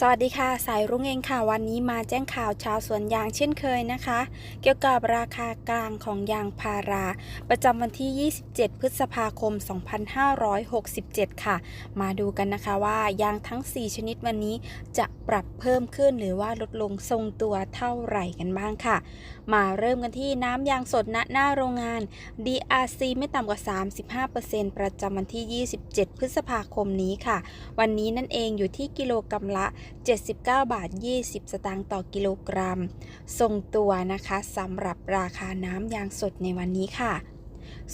สวัสดีค่ะ สายรุ่งเองค่ะ วันนี้มาแจ้งข่าวชาวสวนยางเช่นเคยนะคะ เกี่ยวกับราคากลางของยางพารา ประจำวันที่ 27 พฤษภาคม 2567 ค่ะ มาดูกันนะคะว่ายางทั้ง 4 ชนิดวันนี้จะปรับเพิ่มขึ้นหรือว่าลดลงทรงตัวเท่าไหร่กันบ้างค่ะ มาเริ่มกันที่น้ำยางสดณหน้าโรงงาน DRC ไม่ต่ำกว่า 35%ประจำวันที่ 27 พฤษภาคมนี้ค่ะ วันนี้นั่นเองอยู่ที่กิโลกรัมละ79 บาท 20 สตางค์ต่อกิโลกรัม ทรงตัวนะคะสำหรับราคาน้ำยางสดในวันนี้ค่ะ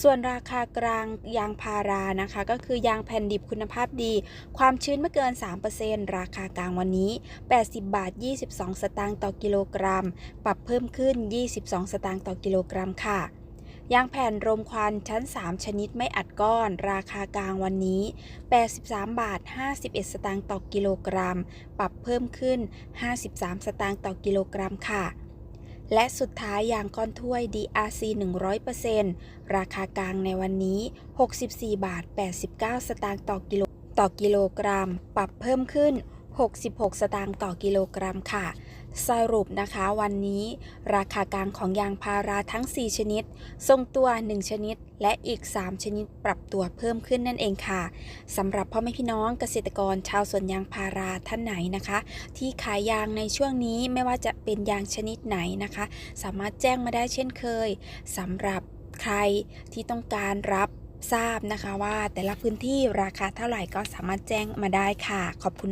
ส่วนราคากลางยางพารานะคะ ก็คือยางแผ่นดิบคุณภาพดี ความชื้นไม่เกิน 3%ราคากลางวันนี้ 80 บาท 22 สตางค์ต่อกิโลกรัม ปรับเพิ่มขึ้น 22 สตางค์ต่อกิโลกรัมค่ะ ยางแผ่นรมควันชั้น 3 ชนิดไม่อัดก้อน ราคากลางวันนี้ 83 บาท 51 สตางค์ต่อกิโลกรัม ปรับเพิ่มขึ้น 53 สตางค์ต่อกิโลกรัมค่ะ และสุดท้ายยางก้อนถ้วย DRC 100%ราคากลางในวันนี้ 64 บาท 89 สตางค์ต่อกิโลต่อกิโลกรัม ปรับเพิ่มขึ้น 66 สตางค์ต่อกิโลกรัมค่ะ สรุปนะคะวันนี้ราคากลางของยางพาราทั้ง 4 ชนิด ทรงตัว 1 ชนิด และอีก 3 ชนิดปรับตัวเพิ่มขึ้นนั่นเองค่ะสำหรับพ่อแม่พี่น้องเกษตรกรชาวสวนยางพาราท่านไหนนะคะ ที่ขายยางในช่วงนี้ไม่ว่าจะเป็นยางชนิดไหนนะคะ สามารถแจ้งมาได้เช่นเคยสำหรับใครที่ต้องการรับทราบนะคะว่าแต่ละพื้นที่ราคาเท่าไหร่ก็สามารถแจ้งมาได้ค่ะ ขอบคุณ